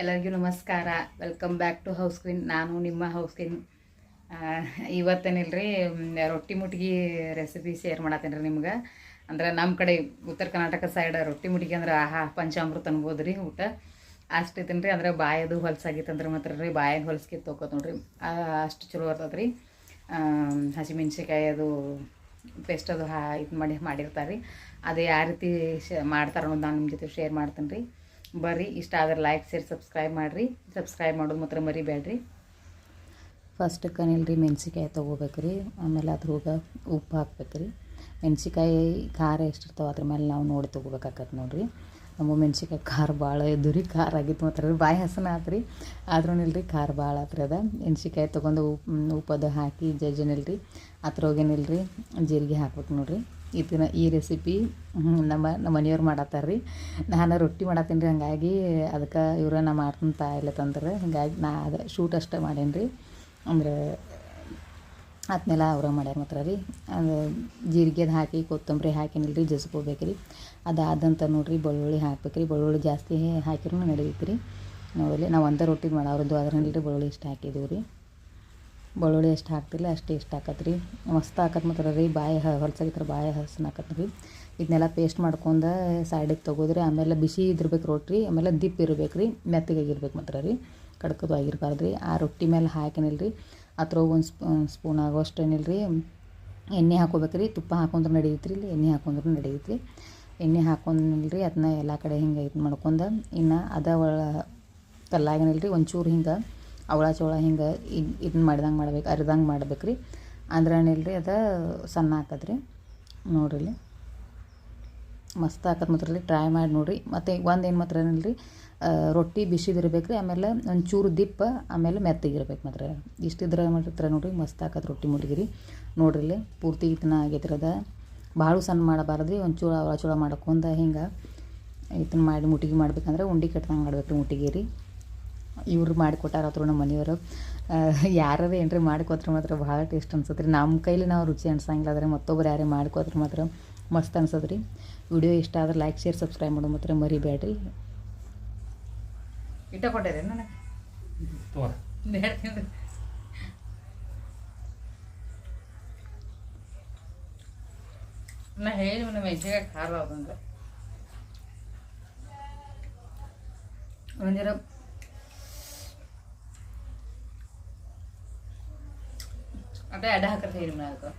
ಎಲ್ಲರಿಗೂ ನಮಸ್ಕಾರ. Welcome back to house queen ನಾನು ನಿಮ್ಮ ಹೌಸ್ ಕ್ವೀನ್ ಇವತ್ತೇನಿಲ್ರಿ ರೊಟ್ಟಿ ಮುಟ್ಗಿ ರೆಸಿಪಿ ಶೇರ್ ಮಾಡತ್ತೇನೆ ರೀ ನಿಮ್ಗೆ. ಅಂದ್ರೆ ನಮ್ಮ ಕಡೆ ಉತ್ತರ ಕರ್ನಾಟಕ ಸೈಡ್ ರೊಟ್ಟಿ ಮುಟ್ಗಿ ಅಂದ್ರೆ ಆಹಾ, ಪಂಚಾಮೃತ ಅನ್ಬೋದು ರೀ ಊಟ. ಅಷ್ಟು ತಿನ್ರಿ ರೀ ಅಂದ್ರೆ ಬಾಯದು ಹೊಲ್ಸಾಗಿತ್ತಂದ್ರೆ ಮಾತ್ರ ರೀ ಬಾಯಾಗ ಹೊಲಸ್ಕಿ ತೊಗೋತ ನೋಡ್ರಿ. ಅಷ್ಟು ಚಲೋ ಬರ್ತದೆ ರೀ ಹಸಿಮೆಣ್ಸಿಕಾಯಿ ಅದು ಪೇಸ್ಟ್ ಅದು ಹಾ, ಇದು ಮಾಡಿ ಮಾಡಿರ್ತಾರೆ ರೀ ಅದು ಯಾವ ರೀತಿ ಶೇ, ಮಾಡ್ತಾರೆ ಅನ್ನೋದು ನಾನು ನಿಮ್ಮ ಜೊತೆ ಶೇರ್ ಮಾಡ್ತೇನೆ ರೀ ಬರ್ರಿ. ಇಷ್ಟ ಆದ್ರೆ ಲೈಕ್ ಶೇರ್ ಸಬ್ಸ್ಕ್ರೈಬ್ ಮಾಡಿರಿ. ಸಬ್ಸ್ಕ್ರೈಬ್ ಮಾಡೋದು ಮಾತ್ರ ಮರಿಬೇಡ್ರಿ. ಫಸ್ಟ್ ಕನಿಲ್ರಿ ಮೆಣಸಿಕಾಯಿ ತೊಗೋಬೇಕು ರೀ ಆಮೇಲೆ ಅದ್ರಾಗ ಉಪ್ಪು ಹಾಕ್ಬೇಕು ರೀ ಮೆಣ್ಸಿಕಾಯಿ ಖಾರ ಎಷ್ಟಿರ್ತಾವೆ ಅದ್ರ ಮೇಲೆ ನಾವು ನೋಡಿ ತೊಗೋಬೇಕಾಗತ್ತೆ ನೋಡಿರಿ. ನಮ್ಮ ಮೆಣಸಿಕಾಯಿ ಖಾರ ಭಾಳ ಇದ್ದು ರೀ ಖಾರ ಆಗಿತ್ತು ಮಾತ್ರ ಬಾಯಿ ಹಸನ ಆತು ರೀ ಆದ್ರೂ ನಿಲ್ರಿ ಖಾರ ಭಾಳ ಆತ್ರಿ ಅದ. ಮೆಣಸಿಕಾಯಿ ತೊಗೊಂಡು ಉಪ್ಪು ಉಪ್ಪದು ಹಾಕಿ ಜಜ್ಜನಿಲ್ರಿ ಅದ್ರೊಳಗೇನಿಲ್ರಿ ಜೀರಿಗೆ ಹಾಕ್ಬೇಕು ನೋಡ್ರಿ. ಇದನ್ನ ಈ ರೆಸಿಪಿ ನಮ್ಮ ನಮ್ಮ ಮನೆಯವ್ರು ಮಾಡತ್ತಾರ ರೀ ನಾನು ರೊಟ್ಟಿ ಮಾಡತ್ತೀನಿ ರೀ ಹಂಗಾಗಿ ಅದಕ್ಕೆ ಇವ್ರ ನಾ ಮಾಡ್ತಂತ ತಾಯಿಲ್ಲ ತಂದ್ರೆ. ಹಿಂಗಾಗಿ ನಾ ಅದು ಶೂಟ್ ಅಷ್ಟೇ ಮಾಡೇನಿ ರೀ ಅಂದ್ರೆ ಅದನ್ನೆಲ್ಲ ಅವ್ರ ಮಾಡ್ಯಾರ ಮಾತ್ರ ರೀ. ಅದು ಜೀರಿಗೆದು ಹಾಕಿ, ಕೊತ್ತಂಬರಿ ಹಾಕಿನಿಲ್ರಿ ಜಸ್ಕೋಬೇಕು ರೀ ಅದಾದಂತ ನೋಡಿರಿ, ಬೆಳ್ಳುಳ್ಳಿ ಹಾಕ್ಬೇಕು ರೀ ಬೆಳ್ಳುಳ್ಳಿ ಜಾಸ್ತಿ ಹಾಕಿರೂ ನಡೀತೈತೆ ರೀ ನೋಡಲಿ ನಾವು ಒಂದೇ ರೊಟ್ಟಿ ಮಾಡೋರದ್ದು ಅದ್ರಲ್ಲಿ ಬೆಳ್ಳುಳ್ಳಿ ಇಷ್ಟು ಹಾಕಿದ್ದೀವಿ ರೀ ಬೆಳ್ಳುಳ್ಳಿ ಎಷ್ಟು ಹಾಕ್ತಿಲ್ಲ, ಅಷ್ಟು ಇಷ್ಟು ಹಾಕತ್ತೆ ರೀ ಮಸ್ತ್ ಹಾಕತ್ ಮಾತ್ರ ರೀ, ಬಾಯಿ ಹೊಲ್ಸಾಗಿತ್ರ ಬಾಯಿ ಹಸನ ಹಾಕತ್ತೆ ರೀ. ಇದನ್ನೆಲ್ಲ ಪೇಸ್ಟ್ ಮಾಡ್ಕೊಂಡು ಸೈಡಿಗೆ ತೊಗೋದ್ರಿ. ಆಮೇಲೆ ಬಿಸಿ ಇದಿರ್ಬೇಕು ರೊಟ್ಟಿ ಆಮೇಲೆ ದಿಪ್ ಇರ್ಬೇಕು ರೀ. ಮೆತ್ತಗಾಗಿರ್ಬೇಕು ಮಾತ್ರ ರೀ. ಕಡ್ಕದು ಆಗಿರ್ಬಾರ್ದು ರೀ. ಆ ರೊಟ್ಟಿ ಮೇಲೆ ಹಾಕಿನಿಲ್ರಿ ಅದ್ರ ಒಂದು ಸ್ಪೂ ಸ್ಪೂನ್ ಆಗೋಷ್ಟು ರೀ. ಎಣ್ಣೆ ಹಾಕೋಬೇಕು ರೀ. ತುಪ್ಪ ಹಾಕೊಂಡ್ರೆ ನಡೀತೈತೆ ರೀ ಇಲ್ಲಿ. ಎಣ್ಣೆ ಹಾಕೊಂಡ್ರೆ ನಡೆಯುತ್ತೆ ರೀ ಎಣ್ಣೆ ರೀ. ಅದನ್ನ ಎಲ್ಲ ಕಡೆ ಹಿಂಗೆ ಇದು ಮಾಡ್ಕೊಂಡು ಇನ್ನು ಅದ ಒಳ ಕಲ್ಲಾಗನಿಲ್ರಿ ಒಂಚೂರು ಹಿಂಗೆ ಅವಳ ಚೋಳ ಹಿಂಗೆ ಇದನ್ನ ಮಾಡ್ದಂಗೆ ಮಾಡ್ಬೇಕು, ಅರ್ದಂಗೆ ಮಾಡ್ಬೇಕು ರೀ ಅಂದ್ರೆ ರೀ ಅದು ಸಣ್ಣ ಹಾಕದ್ರಿ ನೋಡಿರಿ ಇಲ್ಲಿ ಮಸ್ತ್ ಹಾಕತ್ ಮಾತ್ರ ರೀ ಟ್ರೈ ಮಾಡಿ ನೋಡಿರಿ. ಮತ್ತು ಒಂದು ಏನು ಮಾತ್ರ ಏನಿಲ್ರಿ ರೊಟ್ಟಿ ಬಿಸಿದಿರ್ಬೇಕು ರೀ ಆಮೇಲೆ ಒಂಚೂರು ದಿಪ್ಪ, ಆಮೇಲೆ ಮೆತ್ತಗಿರ್ಬೇಕು ಮಾತ್ರ. ಇಷ್ಟಿದ್ರೆ ಮಾಡಿರ್ತಾರೆ ನೋಡಿರಿ, ಮಸ್ತ್ ಹಾಕತ್ ರೊಟ್ಟಿ ಮುಟ್ಗಿರಿ. ನೋಡ್ರಿ ಇಲ್ಲಿ ಪೂರ್ತಿ ಇದನ್ನ ಆಗೈತ್ರದ ಭಾಳ ಸಣ್ಣ ಮಾಡಬಾರ್ದು ರೀ ಒಂಚೂರು ಅವಳ ಚೂಳ ಮಾಡ್ಕೊಂಡ ಹಿಂಗೆ. ಇದನ್ನ ಮಾಡಿ ಮುಟ್ಟಿಗೆ ಮಾಡ್ಬೇಕಂದ್ರೆ ಉಂಡೆ ಕಟ್ದಂಗೆ ಮಾಡ್ಬೇಕು ರೀ ಮುಟ್ಟಿಗೆ ರೀ ಇವ್ರು ಮಾಡಿಕೊಟ್ಟಾರ ಹತ್ರ ನಮ್ಮ ಮನೆಯವರು. ಯಾರು ಏನ್ರಿ ಮಾಡ್ಕೋತ್ರ ಮಾತ್ರ ಭಾಳ ಟೇಸ್ಟ್ ಅನ್ಸತ್ತೆ ರೀ ನಮ್ಮ ಕೈಲಿ ನಾವು ರುಚಿ ಅನ್ಸಂಗಿಲ್ಲ ಆದರೆ ಮತ್ತೊಬ್ಬರು ಯಾರೇ ಮಾಡ್ಕೋತ್ರ ಮಾತ್ರ ಮಸ್ತ್ ಅನ್ಸತ್ತೆ ರೀ ವಿಡಿಯೋ ಇಷ್ಟ ಆದ್ರೆ ಲೈಕ್ ಶೇರ್ ಸಬ್ಸ್ಕ್ರೈಬ್ ಮಾಡೋ ಮಾತ್ರ ಮರಿಬೇಡ್ರಿ. ಇಟ್ಟ ಕೊಟ್ಟಿರಿ ನನಗೆ? ಹೇಳ್ತೀನಿ ನಾ ಹೇಳಿ ನಮ್ಮ ಮೆಣಸಿಗೆ ಖಾರ ಅದಂದ್ರೆ ಒಂದಿರ ಅದೇ ಅಡ್ಡ ಹಾಕತ್ತೆ ಹೇಳಿ ಮನ್ಯಾಗ